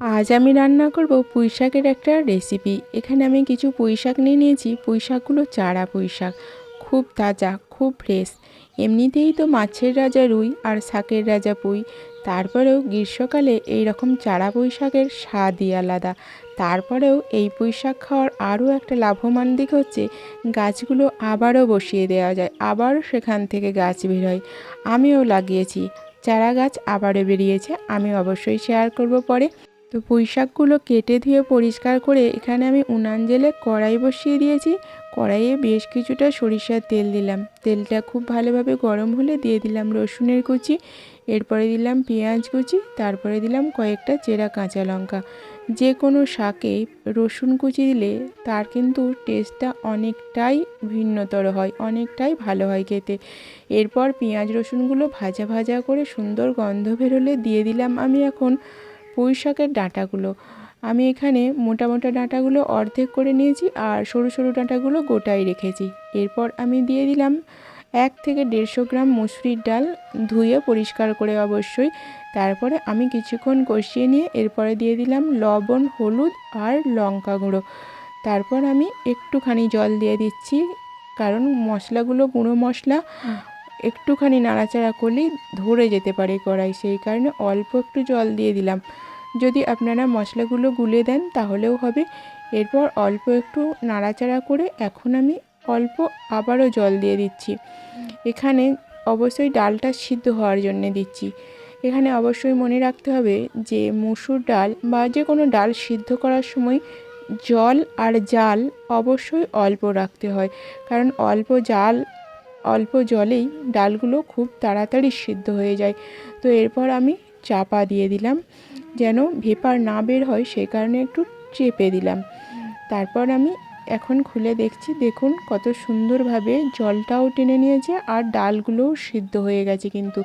আজ আমি রান্না করব পুঁই শাকের একটা রেসিপি এখানে আমি কিছু পুঁই শাক নিয়ে নিয়েছি। পুঁই শাকগুলো চারা পুঁই শাক খুব তাজা, খুব ফ্রেশ এমনিতেই তো মাছের রাজা রুই আর শাকের রাজা পুঁই। তারপরেও গ্রীষ্মকালে এই রকম চারা পুঁই শাকের স্বাদই আলাদা। তারপরেও এই পুঁই শাক খাওয়ার আরও একটা লাভবান দিক হচ্ছে, গাছগুলো আবারও বসিয়ে দেওয়া যায়। আবারও সেখান থেকে গাছ বের হয়। আমিও লাগিয়েছি। চারা গাছ আবারও বেরিয়েছে। আমি অবশ্যই শেয়ার করব পরে। তো পুঁই শাকগুলো কেটে ধুয়ে পরিষ্কার করে এখানে আমি উনান জেলে কড়াই বসিয়ে দিয়েছি। কড়াইয়ে বেশ কিছুটা সরিষার তেল দিলাম। তেলটা খুব ভালোভাবে গরম হলে দিয়ে দিলাম রসুনের কুচি, এরপরে দিলাম পেঁয়াজ কুচি, তারপরে দিলাম কয়েকটা চেরা কাঁচা লঙ্কা। যে কোনো শাকে রসুন কুচি দিলে তার কিন্তু টেস্টটা অনেকটাই ভিন্নতর হয়, অনেকটাই ভালো হয় খেতে। এরপর পেঁয়াজ রসুনগুলো ভাজা ভাজা করে সুন্দর গন্ধ বেরোলে দিয়ে দিলাম আমি এখন পুঁই শাকের ডাঁটাগুলো। আমি এখানে মোটা মোটা ডাঁটাগুলো অর্ধেক করে নিয়েছি আর সরু সরু ডাঁটাগুলো গোটাই রেখেছি। এরপর আমি দিয়ে দিলাম এক থেকে দেড়শো গ্রাম মুসুরির ডাল ধুয়ে পরিষ্কার করে অবশ্যই। তারপরে আমি কিছুক্ষণ কষিয়ে নিয়ে এরপরে দিয়ে দিলাম লবণ, হলুদ আর লঙ্কা গুঁড়ো। তারপর আমি একটুখানি জল দিয়ে দিচ্ছি, কারণ মশলাগুলো গুঁড়ো মশলা একটুখানি নাড়াচাড়া করলেই ধরে যেতে পারে কড়াই, সেই কারণে অল্প একটু জল দিয়ে দিলাম। যদি আপনারা মশলাগুলো গুলে দেন তাহলেও হবে। এরপর অল্প একটু নাড়াচাড়া করে এখন আমি অল্প আবারও জল দিয়ে দিচ্ছি। এখানে অবশ্যই ডালটা সিদ্ধ হওয়ার জন্যে দিচ্ছি। এখানে অবশ্যই মনে রাখতে হবে যে মুসুর ডাল বা যে কোনো ডাল সিদ্ধ করার সময় জল আর জাল অবশ্যই অল্প রাখতে হয়। কারণ অল্প জাল অল্প জলেই ডালগুলো খুব তাড়াতাড়ি সিদ্ধ হয়ে যায়। তো এরপর আমি চাপা দিয়ে দিলাম। যেন ভেপার না বের হয় সেই কারণে একটু চেপে দিলাম। তারপর আমি এখন খুলে দেখছি, দেখুন কত সুন্দরভাবে জলটাও টেনে নিয়েছে আর ডালগুলোও সিদ্ধ হয়ে গেছে কিন্তু।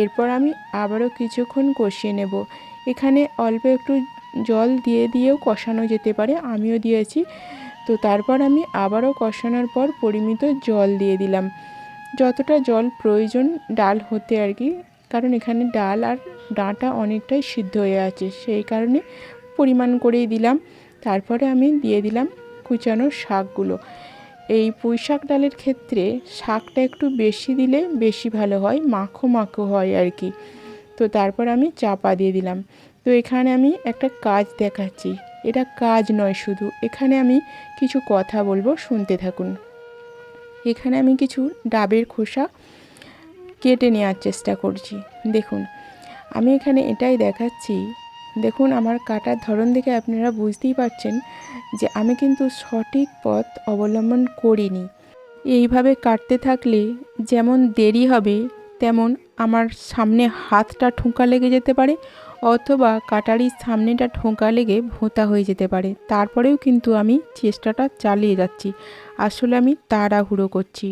এরপর আমি আবারও কিছুক্ষণ কষিয়ে নেব। এখানে অল্প একটু জল দিয়ে দিয়েও কষানো যেতে পারে, আমিও দিয়েছি। তো তারপর আমি আবারও কষানোর পর পরিমিত জল দিয়ে দিলাম। যতটা জল প্রয়োজন ডাল হতে আর কি, কারণ এখানে ডাল আর ডাঁটা অনেকটাই সিদ্ধ হয়ে আছে, সেই কারণে পরিমাণ করেই দিলাম। তারপরে আমি দিয়ে দিলাম কুচানো শাকগুলো। এই পুঁই শাক ডালের ক্ষেত্রে শাকটা একটু বেশি দিলে বেশি ভালো হয়, মাখো মাখো হয় আর কি। তো তারপর আমি চাপা দিয়ে দিলাম। তো এখানে আমি একটা কাজ দেখাচ্ছি। এটা কাজ নয় শুধু। এখানে আমি কিছু কথা বলব, শুনতে থাকুন। এখানে আমি কিছু ডাবের খোসা কেটে নেওয়ার চেষ্টা করছি। দেখুন, আমি এখানে এটাই দেখাচ্ছি। দেখুন, আমার কাটার ধরন দেখে আপনারা বুঝতেই পারছেন যে আমি কিন্তু সঠিক পথ অবলম্বন করিনি। এইভাবে কাটতে থাকলে যেমন দেরি হবে, তেমন আমার সামনে হাতটা ঠোঁকা লেগে যেতে পারে। অথবা কাটারির সামনেটা ঠোঁকা লেগে ভোঁতা হয়ে যেতে পারে। তারপরেও কিন্তু আমি চেষ্টাটা চালিয়ে যাচ্ছি। আসলে আমি তাড়াহুড়ো করছি।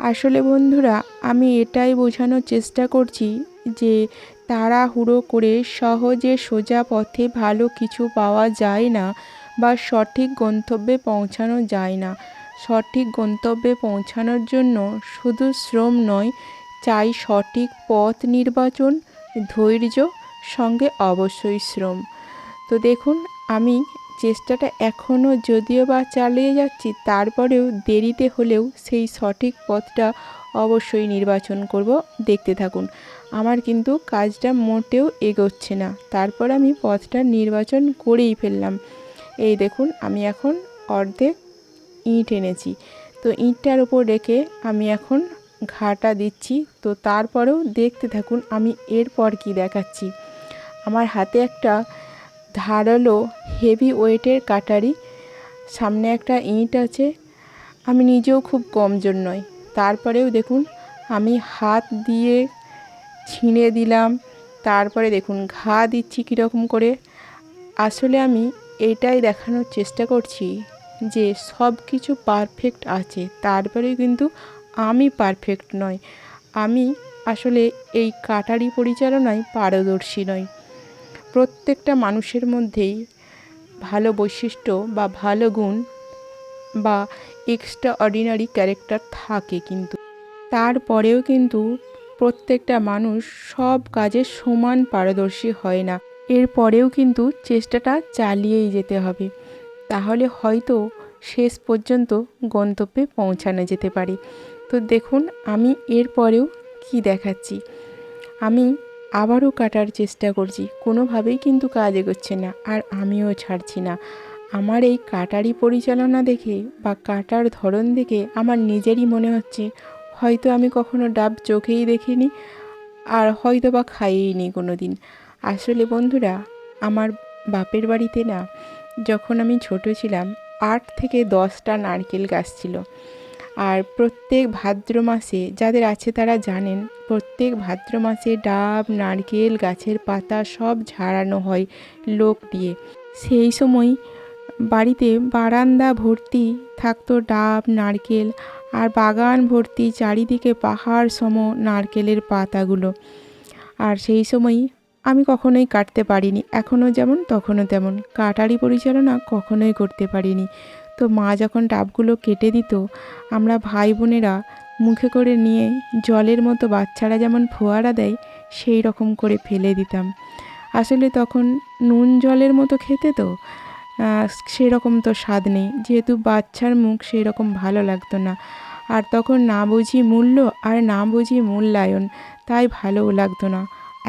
আসলে বন্ধুরা, আমি এটাই বোঝানোর চেষ্টা করছি যে তাড়াহুড়ো করে সহজে সোজা পথে ভালো কিছু পাওয়া যায় না বা সঠিক গন্তব্যে পৌঁছানো যায় না। সঠিক গন্তব্যে পৌঁছানোর জন্য শুধু শ্রম নয়, চাই সঠিক পথ নির্বাচন, ধৈর্য সঙ্গে অবশ্যই শ্রম। তো দেখুন, আমি চেষ্টাটা এখনও যদিও বা চালিয়ে যাচ্ছি, তারপরেও দেরিতে হলেও সেই সঠিক পথটা অবশ্যই নির্বাচন করব। দেখতে থাকুন, আমার কিন্তু কাজটা মোটেও এগোচ্ছে না। তারপর আমি পথটা নির্বাচন করেই ফেললাম। এই দেখুন, আমি এখন অর্ধেক ইঁট এনেছি। তো ইঁটটার ওপর রেখে আমি এখন ঘাটা দিচ্ছি। তো তারপরেও দেখতে থাকুন, আমি এরপর কি দেখাচ্ছি। আমার হাতে একটা ধারালো হেভি ওয়েটের কাটারি, সামনে একটা ইঁট আছে। আমি নিজেও খুব কমজোর নয় তারপরেও দেখুন, আমি হাত দিয়ে ছিঁড়ে দিলাম। তারপরে দেখুন, ঘা দিচ্ছি কীরকম করে। আসলে আমি এটাই দেখানোর চেষ্টা করছি যে সব কিছু পারফেক্ট আছে। তারপরে কিন্তু আমি পারফেক্ট নয় আমি আসলে এই কাটারি পরিচালনায় পারদর্শী নয় প্রত্যেকটা মানুষের মধ্যেই ভালো বৈশিষ্ট্য বা ভালো গুণ বা এক্সট্রা অর্ডিনারি ক্যারেক্টার থাকে কিন্তু। তারপরেও কিন্তু প্রত্যেকটা মানুষ সব কাজে সমান পারদর্শী হয় না। এরপরেও কিন্তু চেষ্টাটা চালিয়েই যেতে হবে। তাহলে হয়তো শেষ পর্যন্ত গন্তব্যে পৌঁছানো যেতে পারে। তো দেখুন, আমি এরপরেও কি দেখাচ্ছি। আমি আবারও কাটার চেষ্টা করছি। কোনোভাবেই কিন্তু কাজ এগোচ্ছে না, আর আমিও ছাড়ছি না। আমার এই কাটারি পরিচালনা দেখে বা কাটার ধরন দেখে আমার নিজেরই মনে হচ্ছে, হয়তো আমি কখনো ডাব চোখেই দেখিনি, আর হয়তো বা খাইয়েইনি কোনো দিন আসলে বন্ধুরা, আমার বাপের বাড়িতে না, যখন আমি ছোট ছিলাম, আট থেকে দশটা নারকেল গাছ ছিল। আর প্রত্যেক ভাদ্র মাসে যাদের আছে তারা জানেন, প্রত্যেক ভাদ্র মাসে ডাব, নারকেল, গাছের পাতা সব ঝাড়ানো হয় লোক দিয়ে। সেই সময় বাড়িতে বারান্দা ভর্তি থাকতো ডাব, নারকেল আর বাগান ভর্তি চারিদিকে পাহাড় সম নারকেলের পাতাগুলো। আর সেই সময় আমি কখনোই কাটতে পারিনি এখনও যেমন তখনও তেমন। কাটারি পরিচালনা কখনোই করতে পারিনি। তো মা যখন ডাবগুলো কেটে দিত, আমরা ভাই বোনেরা মুখে করে নিয়ে জলের মতো বাচ্চারা যেমন ফোয়ারা দেয়, সেই রকম করে ফেলে দিতাম। আসলে তখন নুন জলের মতো খেতে তো সেরকম তো স্বাদ নেই। যেহেতু বাচ্চার মুখ সেই রকম ভালো লাগতো না। আর তখন না বুঝি মূল্য আর না বুঝি মূল্যায়ন, তাই ভালোও লাগতো না।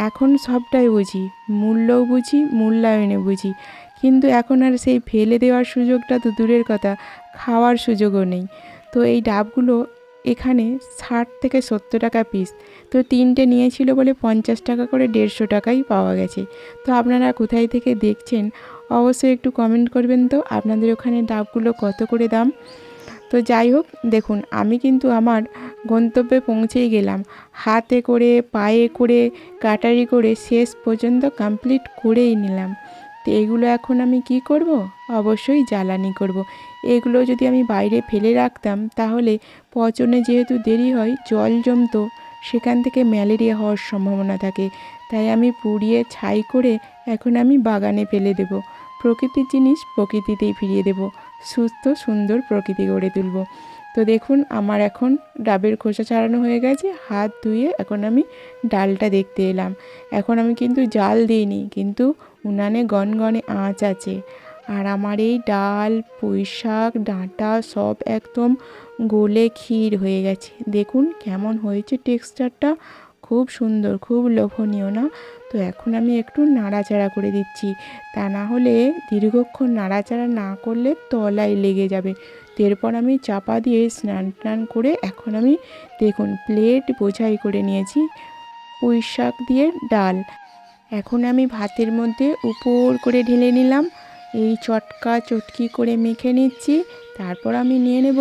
এখন সবটাই বুঝি। মূল্যও বুঝি, মূল্যায়নে বুঝি। কিন্তু এখন আর সেই ফেলে দেওয়ার সুযোগটা তো দূরের কথা, খাওয়ার সুযোগও নেই। তো এই ডাবগুলো এখানে ষাট থেকে সত্তর টাকা পিস তো তিনটে নিয়েছিল বলে পঞ্চাশ টাকা করে দেড়শো টাকাই পাওয়া গেছে। তো আপনারা কোথায় থেকে দেখছেন, অবশ্যই একটু কমেন্ট করবেন তো, আপনাদের ওখানে ডাবগুলো কত করে দাম? তো যাই হোক, দেখুন, আমি কিন্তু আমার গন্তব্যে পৌঁছেই গেলাম। হাতে করে, পায়ে করে, কাটারি করে শেষ পর্যন্ত কমপ্লিট করেই নিলাম। তো এগুলো এখন আমি কি করব? অবশ্যই জ্বালানি করব। এগুলো যদি আমি বাইরে ফেলে রাখতাম, তাহলে পচনে যেহেতু দেরি হয়, জল জমতো, সেখান থেকে ম্যালেরিয়া হওয়ার সম্ভাবনা থাকে। তাই আমি পুড়িয়ে ছাই করে এখন আমি বাগানে ফেলে দেব। প্রকৃতির জিনিস প্রকৃতিতেই ফিরিয়ে দেব। সুস্থ, সুন্দর প্রকৃতি গড়ে তুলব। তো দেখুন, আমার এখন ডাবের খোসা ছাড়ানো হয়ে গেছে, হাত ধুয়ে এখন আমি ডালটা দেখতে এলাম। এখন আমি কিন্তু জাল দিইনি, কিন্তু উনানে গনগনে আঁচ আছে। আর আমার এই ডাল পুঁই শাক ডাঁটা সব একদম গলে ক্ষীর হয়ে গেছে। দেখুন কেমন হয়েছে টেক্সচারটা। খুব সুন্দর, খুব লোভনীয় না? তো এখন আমি একটু নাড়াচাড়া করে দিচ্ছি। তা না হলে দীর্ঘক্ষণ নাড়াচাড়া না করলে তলায় লেগে যাবে। এরপর আমি চাপা দিয়ে স্নান টান করে এখন আমি দেখুন প্লেট বোঝাই করে নিয়েছি। পুঁই শাক দিয়ে ডাল। এখন আমি ভাতের মধ্যে উপর করে ঢেলে নিলাম। এই চটকা চটকি করে মেখে নিচ্ছি। তারপর আমি নিয়ে নেব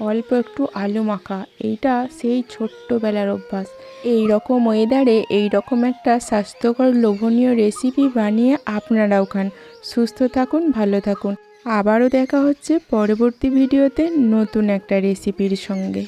অল্প একটু আলু মাখা। এইটা সেই ছোট্টবেলার অভ্যাস। এই রকম ওয়েদারে, এই রকম একটা স্বাস্থ্যকর লোভনীয় রেসিপি বানিয়ে আপনারাও খান। সুস্থ থাকুন, ভালো থাকুন। আবারও দেখা হচ্ছে পরবর্তী ভিডিওতে নতুন একটা রেসিপির সঙ্গে।